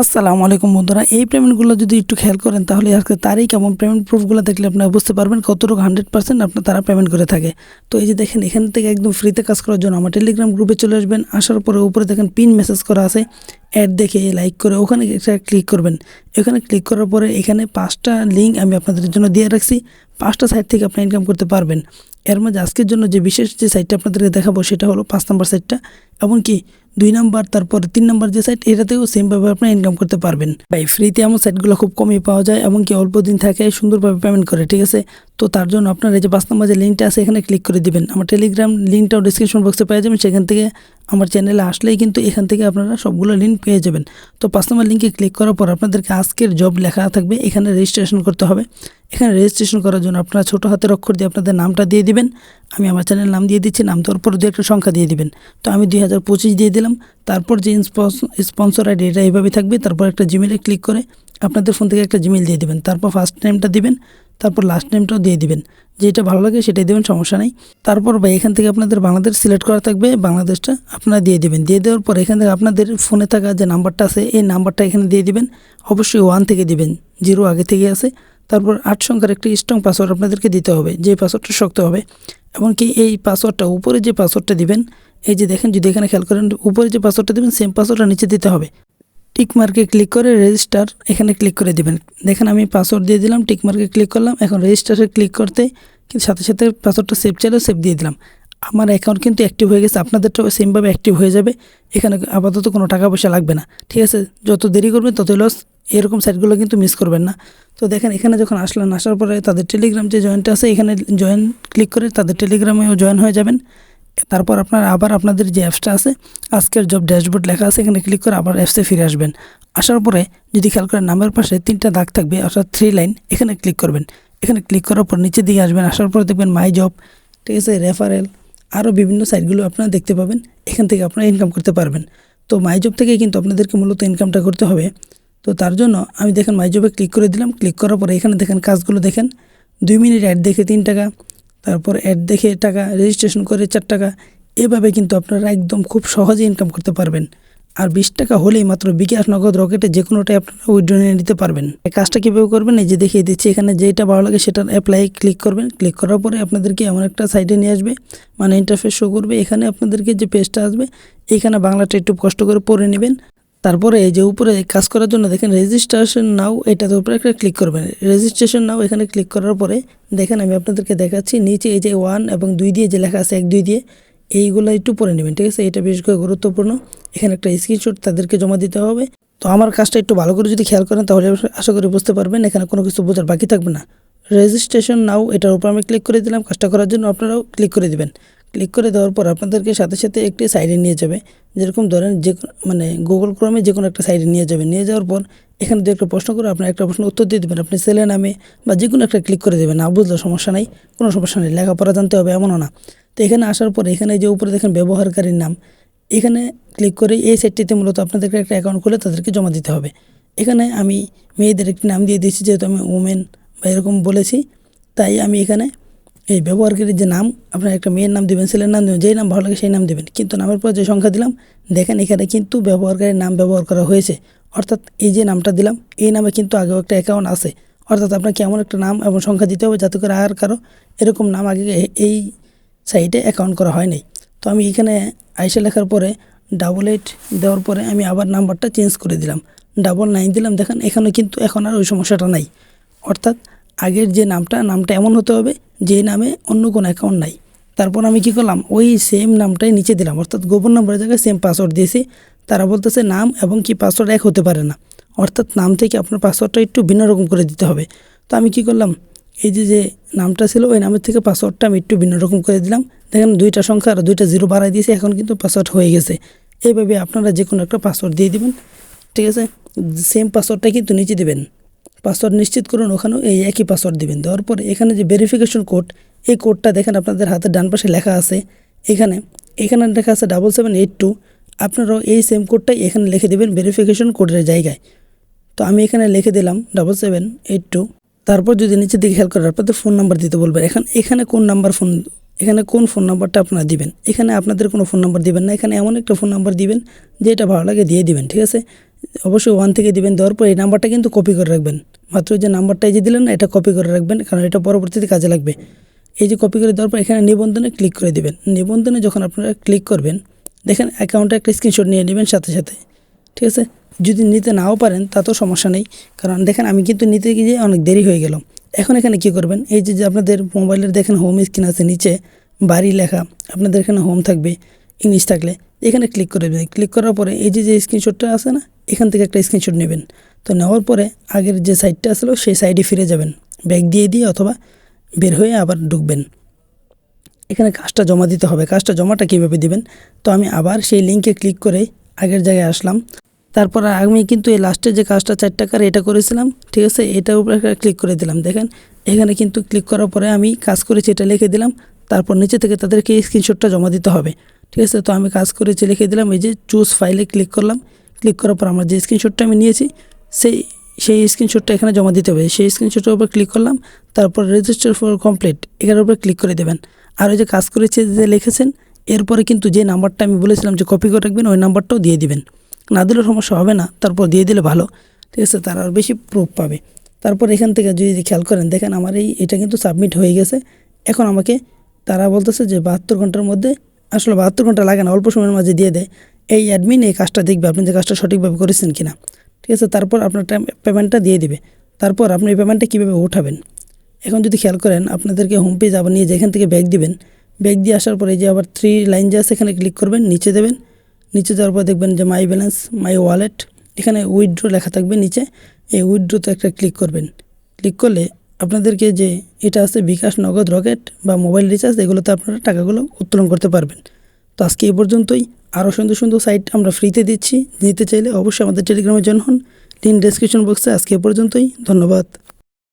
আসসালামু আলাইকুম বন্ধুরা, এই পেমেন্টগুলো যদি একটু খেয়াল করেন তাহলে আজকে তারই কেমন পেমেন্ট প্রুফগুলো দেখলে আপনারা বুঝতে পারবেন কতটুকু হান্ড্রেড পার্সেন্ট আপনার তারা পেমেন্ট করে থাকে। তো এই যে দেখেন, এখান থেকে একদম ফ্রিতে কাজ করার জন্য আমার টেলিগ্রাম গ্রুপে চলে আসবেন, আসার পরে উপরে দেখেন পিন মেসেজ করা আছে অ্যাড দেখে লাইক করে ওখানে একটা ক্লিক করবেন। এখানে ক্লিক করার পরে এখানে পাঁচটা লিঙ্ক আমি আপনাদের জন্য দিয়ে রাখছি, পাঁচটা সাইট থেকে আপনি ইনকাম করতে পারবেন। এর মাঝে আজকের জন্য যে বিশেষ যে সাইটটা আপনাদেরকে দেখাবো সেটা হলো পাঁচ নম্বর সাইটটা কি দুই নাম্বার তারপর তিন নাম্বার যে সাইট এটাতেও সেমভাবে আপনি ইনকাম করতে পারবেন। ভাই ফ্রিতে এমন সাইটগুলো খুব কমই পাওয়া যায়, এমনকি অল্প দিন থাকে, সুন্দরভাবে পেমেন্ট করে, ঠিক আছে? তো তার জন্য আপনার এই যে পাঁচ নাম্বার যে লিঙ্কটা আছে, এখানে ক্লিক করে দিবেন। আমার টেলিগ্রাম লিঙ্কটাও ডিসক্রিপশন বক্সে পেয়ে যাবেন সেখান থেকে আমার চ্যানেলে আসলেই কিন্তু এখান থেকে আপনারা সবগুলো লিঙ্ক পেয়ে যাবেন। তো পাঁচ নম্বর লিঙ্কে ক্লিক করার পর আপনাদেরকে আজকের জব লেখা থাকবে। এখানে রেজিস্ট্রেশন করতে হবে। এখানে রেজিস্ট্রেশন করার জন্য আপনারা ছোটো হাতের অক্ষর দিয়ে আপনাদের নামটা দিয়ে দিবেন। আমি আমার চ্যানেল নাম দিয়ে দিচ্ছি, নাম দেওয়ার পর দু একটা সংখ্যা দিয়ে দিবেন। তো আমি দুই হাজার পঁচিশ দিয়ে দিলাম। তারপর যে স্পন্সর আইডি এটা এইভাবে থাকবে। তারপর একটা জিমেলে ক্লিক করে আপনাদের ফোন থেকে একটা জিমেল দিয়ে দিবেন। তারপর ফার্স্ট নেমটা দিবেন। তারপর লাস্ট নেমটাও দিয়ে দিবেন। যেটা ভালো লাগে সেটাই দেবেন, সমস্যা নেই। তারপর ভাই, এখান থেকে আপনাদের বাংলাদেশ সিলেক্ট করা থাকবে, বাংলাদেশটা আপনারা দিয়ে দিবেন। দিয়ে দেওয়ার পর এখান থেকে আপনাদের ফোনে থাকা যে নাম্বারটা আছে, এই নাম্বারটা এখানে দিয়ে দিবেন। অবশ্যই ওয়ান থেকে দিবেন জিরো আগে থেকে আছে। তারপর আট সংখ্যার একটি স্ট্রং পাসওয়ার্ড আপনাদেরকে দিতে হবে, যে পাসওয়ার্ডটা শক্ত হবে। এমনকি এই পাসওয়ার্ডটা উপরে যে পাসওয়ার্ডটা দিবেন, এই যে দেখেন, যদি এখানে খেয়াল করেন, উপরে যে পাসওয়ার্ডটা দেবেন সেম পাসওয়ার্ডটা নিচে দিতে হবে। টিক মার্কে ক্লিক করে রেজিস্টার এখানে ক্লিক করে দিবেন। দেখেন আমি পাসওয়ার্ড দিয়ে দিলাম টিকমার্কে ক্লিক করলাম, এখন রেজিস্টারে ক্লিক করতে সাথে সাথে পাসওয়ার্ডটা সেভ চাইলেও সেভ দিয়ে দিলাম। আমার অ্যাকাউন্ট কিন্তু অ্যাক্টিভ হয়ে গেছে, আপনাদেরটাও সেমভাবে অ্যাক্টিভ হয়ে যাবে, এখানে আপাতত কোনো টাকা পয়সা লাগবে না। ঠিক আছে, যত দেরি করবেন ততই লস এরকম সাইটগুলো কিন্তু মিস করবেন না। তো দেখেন এখানে যখন আসলেন, আসার পরে তাদের টেলিগ্রাম যে জয়েন্টটা আছে, এখানে জয়েন ক্লিক করে তাদের টেলিগ্রামেও জয়েন হয়ে যাবেন। তারপর আপনার আবার আপনাদের যে অ্যাপসটা আছে, আজকের জব ড্যাশবোর্ড লেখা আছে, এখানে ক্লিক করে আবার অ্যাপসে ফিরে আসবেন। আসার পরে যদি খেয়াল করেন নামের পাশে তিনটা দাগ থাকবে, অর্থাৎ থ্রি লাইন এখানে ক্লিক করবেন। এখানে ক্লিক করার পর নিচের দিকে আসবেন, আসার পরে দেখবেন মাই জব ঠিক আছে রেফারেল আরও বিভিন্ন সাইটগুলো আপনারা দেখতে পাবেন, এখান থেকে আপনারা ইনকাম করতে পারবেন। তো মাই জব থেকে কিন্তু আপনাদেরকে মূলত ইনকামটা করতে হবে। তো তার জন্য আমি দেখেন মাই জবে ক্লিক করে দিলাম ক্লিক করার পরে এখানে দেখেন কাজগুলো দেখেন, দুই মিনিট অ্যাড দেখে তিন টাকা তারপর অ্যাড দেখে টাকা রেজিস্ট্রেশন করে চার টাকা, এভাবে কিন্তু আপনারা একদম খুব সহজে ইনকাম করতে পারবেন। আর বিশ টাকা হলেই মাত্র বিকাশ নগদ রকেটে যে কোনোটাই আপনারা উইড্রো নিয়ে নিতে পারবেন। কাজটা কীভাবে করবেন? এই যে দেখিয়ে দিচ্ছি, এখানে যেটা ভালো লাগে সেটার অ্যাপ্লাই ক্লিক করবেন। ক্লিক করার পরে আপনাদেরকে এমন একটা সাইডে নিয়ে আসবে মানে ইন্টারফেস শো করবে। এখানে আপনাদেরকে যে পেজটা আসবে, এখানে বাংলাটা একটু কষ্ট করে পড়ে নেবেন। তারপরে এই যে উপরে কাজ করার জন্য দেখেন রেজিস্ট্রেশন নাও এটাতে উপরে একটা ক্লিক করবেন। রেজিস্ট্রেশন নাও এখানে ক্লিক করার পরে দেখেন আমি আপনাদেরকে দেখাচ্ছি, নিচে এই যে ওয়ান এবং দুই দিয়ে যে লেখা আছে এক, দুই দিয়ে, এইগুলো একটু পরে নেবেন, ঠিক আছে? এটা বেশ করে গুরুত্বপূর্ণ। এখানে একটা স্ক্রিনশট তাদেরকে জমা দিতে হবে। তো আমার কাজটা একটু ভালো করে যদি খেয়াল করেন, তাহলে আশা করি বুঝতে পারবেন, এখানে কোনো কিছু বোঝার বাকি থাকবে না। রেজিস্ট্রেশন নাও এটার উপর আমি ক্লিক করে দিলাম। কাজটা করার জন্য আপনারাও ক্লিক করে দিবেন। ক্লিক করে দেওয়ার পর আপনাদেরকে সাথে সাথে একটি সাইডে নিয়ে যাবে। যেরকম ধরেন যে মানে গুগল ক্রমে যে কোনো একটা সাইডে নিয়ে যাবে। নিয়ে যাওয়ার পর এখানে দু একটা প্রশ্ন করে আপনার একটা প্রশ্ন উত্তর দিয়ে দেবেন। আপনি ছেলে নামে বা যে কোনো একটা ক্লিক করে দেবেন। না বুঝলে সমস্যা নাই, কোনো সমস্যা নেই, লেখাপড়া জানতে হবে এমনও না। তো এখানে আসার পর এখানে যে উপরে দেখেন ব্যবহারকারীর নাম, এখানে ক্লিক করে এই সাইটটিতে মূলত আপনাদেরকে একটা অ্যাকাউন্ট খুলে তাদেরকে জমা দিতে হবে। এখানে আমি মেয়েদের একটি নাম দিয়ে দিয়েছি, যেহেতু আমি ওমেন বা এরকম বলেছি, তাই আমি এখানে এই ব্যবহারকারীর যে নাম, আপনার একটা মেয়ের নাম দেবেন, ছেলের নাম দেবেন, যেই নাম ভালো লাগে সেই নাম দেবেন। কিন্তু নামের পর যে সংখ্যা দিলাম, দেখেন এখানে কিন্তু ব্যবহারকারীর নাম ব্যবহার করা হয়েছে। অর্থাৎ এই যে নামটা দিলাম, এই নামে কিন্তু আগেও একটা অ্যাকাউন্ট আছে। অর্থাৎ আপনাকে এমন একটা নাম এবং সংখ্যা দিতে হবে যাতে করে আর কারও এরকম নাম আগে এই সাইটে অ্যাকাউন্ট করা হয় নাই। তো আমি এখানে আইসে লেখার পরে ডাবল এইট দেওয়ার পরে আমি আবার নাম্বারটা চেঞ্জ করে দিলাম। ডাবল নাইন দিলাম, দেখেন এখানে কিন্তু এখন আর ওই সমস্যাটা নাই। অর্থাৎ আগের যে নামটা নামটা এমন হতে হবে যে নামে অন্য কোনো অ্যাকাউন্ট নাই। তারপর আমি কি করলাম? ওই সেম নামটাই নিচে দিলাম। অর্থাৎ গোপন নাম্বারের জায়গায় সেম পাসওয়ার্ড দিয়েছি। তারা বলতেছে নাম এবং কি পাসওয়ার্ড এক হতে পারে না। অর্থাৎ নাম থেকে আপনার পাসওয়ার্ডটা একটু ভিন্ন রকম করে দিতে হবে। তো আমি কি করলাম? এই যে যে নামটা ছিল, ওই নামের থেকে পাসওয়ার্ডটা আমি একটু ভিন্ন রকম করে দিলাম। দেখেন দুইটা সংখ্যা আর দুইটা জিরো বাড়াই দিয়েছি, এখন কিন্তু পাসওয়ার্ড হয়ে গেছে। এইভাবে আপনারা যে কোনো একটা পাসওয়ার্ড দিয়ে দিবেন। ঠিক আছে? সেম পাসওয়ার্ডটা কিন্তু নিচে দেবেন। পাসওয়ার্ড নিশ্চিত করুন, ওখানেও এই একই পাসওয়ার্ড দিবেন। দেওয়ার পরে এখানে যে ভেরিফিকেশন কোড এই কোডটা দেখেন আপনাদের হাতের ডান পাশে লেখা আছে। এখানে এখানে লেখা আছে ডাবল সেভেন এইট টু আপনারাও এই সেম কোডটাই এখানে লিখে দেবেন ভেরিফিকেশন কোডের জায়গায়। তো আমি এখানে লিখে দিলাম ডাবল সেভেন এইট টু তারপর যদি নিচের দিকে খেয়াল করেন, আপনাদের ফোন নাম্বার দিতে বলবেন। এখন, এখানে কোন নাম্বার ফোন এখানে কোন ফোন নাম্বারটা আপনারা দিবেন? এখানে আপনাদের কোনো ফোন নাম্বার দিবেন না। এখানে এমন একটা ফোন নাম্বার দিবেন, যেটা ভালো লাগে দিয়ে দিবেন, ঠিক আছে? অবশ্যই ওয়ান থেকে দিবেন, দেওয়ার পর এই নাম্বারটা কিন্তু কপি করে রাখবেন। মাত্র যে নাম্বারটা এই যে দিলেন এটা কপি করে রাখবেন, কারণ এটা পরবর্তীতে কাজে লাগবে। এই যে কপি করে দেওয়ার পর এখানে নিবন্ধনে ক্লিক করে দিবেন। নিবন্ধনে যখন আপনারা ক্লিক করবেন, দেখেন অ্যাকাউন্টে একটা স্ক্রিনশট নিয়ে নেবেন সাথে সাথে। ঠিক আছে? যদি নিতে নাও পারেন তাতেও সমস্যা নেই। কারণ দেখেন, আমি কিন্তু নিতে গিয়ে অনেক দেরি হয়ে গেল। এখন এখানে কি করবেন? এই যে যে আপনাদের মোবাইলের দেখেন হোম স্ক্রিন আছে নিচে, বাড়ি লেখা, আপনাদের এখানে হোম থাকবে ইংলিশ থাকলে। এখানে ক্লিক করে দেবেন। ক্লিক করার পরে এই যে যে স্ক্রিনশটটা আছে না এখান থেকে একটা স্ক্রিনশট নেবেন। তো নেওয়ার পরে আগের যে সাইডটা আসলো সেই সাইডে ফিরে যাবেন। ব্যাগ দিয়ে দিয়ে অথবা বের হয়ে আবার ঢুকবেন। এখানে কাজটা জমা দিতে হবে। কাজটা জমাটা কীভাবে দিবেন? তো আমি আবার সেই লিঙ্কে ক্লিক করে আগের জায়গায় আসলাম। তারপর আমি কিন্তু এই লাস্টে যে কাজটা চার টাকার এটা করেছিলাম, ঠিক আছে? এটার উপরে ক্লিক করে দিলাম। দেখেন, এখানে কিন্তু ক্লিক করার পরে আমি কাজ করেছি এটা লিখে দিলাম। তারপর নিচে থেকে তাদেরকে স্ক্রিনশটটা জমা দিতে হবে। ঠিক আছে? তো আমি কাজ করেছি লিখে দিলাম। এই যে চুজ ফাইলে ক্লিক করলাম। ক্লিক করার পর আমার যে স্ক্রিনশটটা আমি নিয়েছি, সেই সেই স্ক্রিনশটটা এখানে জমা দিতে হবে। সেই স্ক্রিনশটের উপর ক্লিক করলাম, তারপর রেজিস্টার ফর কমপ্লিট এখানের উপরে ক্লিক করে দেবেন। আর ওই যে কাজ করেছে যে লিখেছেন, এরপরে কিন্তু যে নাম্বারটা আমি বলেছিলাম যে কপি করে রাখবেন, ওই নাম্বারটাও দিয়ে দিবেন। না দিলে সমস্যা হবে না, তারপর দিয়ে দিলে ভালো। ঠিক আছে, তারা আর বেশি প্রুফ পাবে। তারপর এখান থেকে যদি খেয়াল করেন, দেখেন আমার এই, এটা কিন্তু সাবমিট হয়ে গেছে। এখন আমাকে, তারা বলতেছে যে বাহাত্তর ঘণ্টার মধ্যে, আসলে বাহাত্তর ঘণ্টা লাগে না, অল্প সময়ের মাঝে দিয়ে দেয়। এই অ্যাডমিন এই কাজটা দেখবে, আপনি যে কাজটা সঠিকভাবে করেছেন কিনা। ঠিক আছে, তারপর আপনার পেমেন্টটা দিয়ে দিবে। তারপর আপনি এই পেমেন্টটা কীভাবে উঠাবেন? এখন যদি খেয়াল করেন, আপনাদেরকে হোম পেজ আবার নিয়ে যেখান থেকে ব্যাগ দিবেন ব্যাগ দিয়ে আসার পরে যে আবার থ্রি লাইন যে আছে, এখানে ক্লিক করবেন, নিচে দেবেন। নিচে যাওয়ার পর দেখবেন যে মাই ব্যালেন্স মাই ওয়ালেট এখানে উইথড্রো লেখা থাকবে নিচে। এই উইথড্রোতে একটা ক্লিক করবেন। ক্লিক করলে আপনাদেরকে যে এটা আছে বিকাশ নগদ রকেট বা মোবাইল রিচার্জ এগুলোতে আপনারা টাকাগুলো উত্তোলন করতে পারবেন। তো আজকে এই পর্যন্তই। আরও সুন্দর সুন্দর সাইট আমরা ফ্রিতে দিচ্ছি। নিতে চাইলে অবশ্যই আমাদের টেলিগ্রামে জন হন। লিঙ্ক ডেসক্রিপশন বক্সে আজকে পর্যন্তই। ধন্যবাদ।